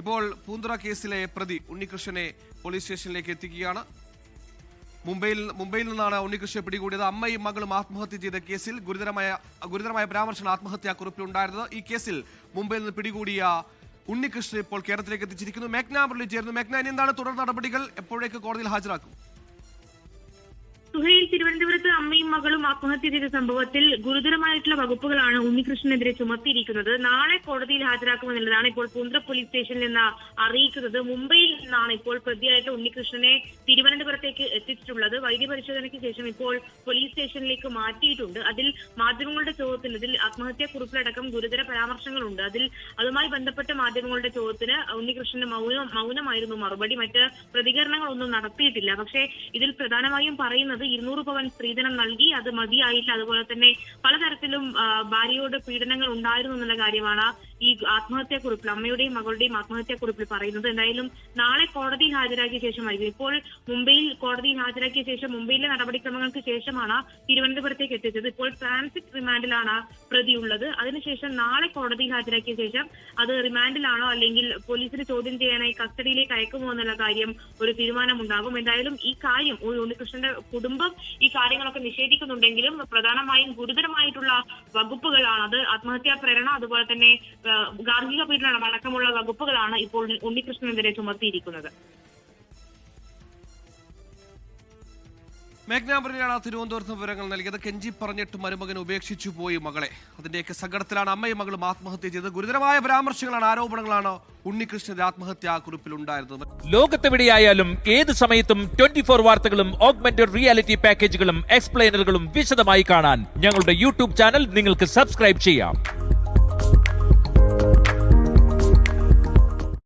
ഇപ്പോൾ പൂന്തുറ കേസിലെ പ്രതി ഉണ്ണികൃഷ്ണനെ പോലീസ് സ്റ്റേഷനിലേക്ക് എത്തിക്കുകയാണ്. മുംബൈയിൽ മുംബൈയിൽ നിന്നാണ് ഉണ്ണികൃഷ്ണനെ പിടികൂടിയത്. അമ്മയും മകളും ആത്മഹത്യ ചെയ്ത കേസിൽ ഗുരുതരമായ ഗുരുതരമായ പരാമർശം ആത്മഹത്യാ കുറിപ്പിലുണ്ടായിരുന്നത് ഈ കേസിൽ മുംബൈയിൽ നിന്ന് പിടികൂടിയ ഉണ്ണികൃഷ്ണൻ ഇപ്പോൾ കേരളത്തിലേക്ക് എത്തിച്ചിരിക്കുന്നു. മേഘ്ന മുരളി ചേർന്നു മേഘ്ന ഇനി എന്താണ് തുടർ നടപടികൾ? എപ്പോഴേക്ക് കോടതിയിൽ ഹാജരാക്കും? സുഹൈൽ തിരുവനന്തപുരത്ത് അമ്മയും മകളും ആത്മഹത്യ ചെയ്ത സംഭവത്തിൽ ഗുരുതരമായിട്ടുള്ള വകുപ്പുകളാണ് ഉണ്ണികൃഷ്ണനെതിരെ ചുമത്തിയിരിക്കുന്നത്. നാളെ കോടതിയിൽ ഹാജരാക്കുമെന്നുള്ളതാണ് ഇപ്പോൾ പൂന്ത്ര പോലീസ് സ്റ്റേഷനിൽ നിന്ന് അറിയിക്കുന്നത്. മുംബൈയിൽ നിന്നാണ് ഇപ്പോൾ പ്രതിയായിട്ട് ഉണ്ണികൃഷ്ണനെ തിരുവനന്തപുരത്തേക്ക് എത്തിച്ചിട്ടുള്ളത്. വൈദ്യപരിശോധനയ്ക്ക് ശേഷം ഇപ്പോൾ പോലീസ് സ്റ്റേഷനിലേക്ക് മാറ്റിയിട്ടുണ്ട്. അതിൽ മാധ്യമങ്ങളുടെ ചോദ്യത്തിന് ഇതിൽ ആത്മഹത്യാ കുറിപ്പിലടക്കം ഗുരുതര പരാമർശങ്ങളുണ്ട്. അതിൽ അതുമായി ബന്ധപ്പെട്ട മാധ്യമങ്ങളുടെ ചോദ്യത്തിന് ഉണ്ണികൃഷ്ണന്റെ മൗനം മൗനമായിരുന്നു മറുപടി. മറ്റ് പ്രതികരണങ്ങളൊന്നും നടത്തിയിട്ടില്ല. പക്ഷേ ഇതിൽ പ്രധാനമായും പറയുന്നത് ഇരുന്നൂറ് പവൻ സ്ത്രീധനം നൽകി അത് മതിയായില്ല. അതുപോലെ തന്നെ പലതരത്തിലും ഭാര്യയോട് പീഡനങ്ങൾ ഉണ്ടായിരുന്നു എന്നുള്ള കാര്യമാണ് ഈ ആത്മഹത്യാ കുറിപ്പിൽ അമ്മയുടെയും മകളുടെയും ആത്മഹത്യാ കുറിപ്പിൽ പറയുന്നത്. എന്തായാലും നാളെ കോടതി ഹാജരാക്കിയ ശേഷമായിരിക്കും ഇപ്പോൾ മുംബൈയിൽ കോടതി ഹാജരാക്കിയ ശേഷം മുംബൈയിലെ നടപടിക്രമങ്ങൾക്ക് ശേഷമാണ് തിരുവനന്തപുരത്തേക്ക് എത്തിച്ചത്. ഇപ്പോൾ ട്രാൻസിറ്റ് റിമാൻഡിലാണ് പ്രതിയുള്ളത് അതിനുശേഷം നാളെ കോടതിയിൽ ഹാജരാക്കിയ ശേഷം അത് റിമാൻഡിലാണോ അല്ലെങ്കിൽ പോലീസിന് ചോദ്യം ചെയ്യാനായി കസ്റ്റഡിയിലേക്ക് അയക്കുമോ എന്നുള്ള കാര്യം ഒരു തീരുമാനമുണ്ടാകും. എന്തായാലും ഈ കാര്യം ഒരു ഉണ്ണികൃഷ്ണന്റെ കുടുംബം ഈ കാര്യങ്ങളൊക്കെ നിഷേധിക്കുന്നുണ്ടെങ്കിലും പ്രധാനമായും ഗുരുതരമായിട്ടുള്ള വകുപ്പുകളാണ്. അത് ആത്മഹത്യാ പ്രേരണ അതുപോലെ തന്നെ ഗാർഹിക പീഡനം അടക്കമുള്ള വകുപ്പുകളാണ് ഇപ്പോൾ ഉണ്ണികൃഷ്ണനെതിരെ ചുമത്തിയിരിക്കുന്നത്. മേഘ്ന മുരളിയാണ് തിരുവനന്തപുരത്ത് വിവരങ്ങൾ നൽകിയത്. കെഞ്ചി പറഞ്ഞിട്ട് മരുമകൻ ഉപേക്ഷിച്ചു പോയി മകളെ. അതിന്റെയൊക്കെ സങ്കടത്തിലാണ് അമ്മയും മകളും ആത്മഹത്യ ചെയ്തത്. ഗുരുതരമായ പരാമർശങ്ങളാണ് ആരോപണങ്ങളാണ് ഉണ്ണികൃഷ്ണന്റെ ആത്മഹത്യാ കുറിപ്പിലുണ്ടായിരുന്നത് ലോകത്തെവിടെയായാലും ഏത് സമയത്തും ട്വന്റി ഫോർ വാർത്തകളും ഓഗ്മെന്റഡ് റിയാലിറ്റി പാക്കേജുകളും എക്സ്പ്ലെയിനറുകളും വിശദമായി കാണാൻ ഞങ്ങളുടെ യൂട്യൂബ് ചാനൽ നിങ്ങൾക്ക് സബ്സ്ക്രൈബ് ചെയ്യാം.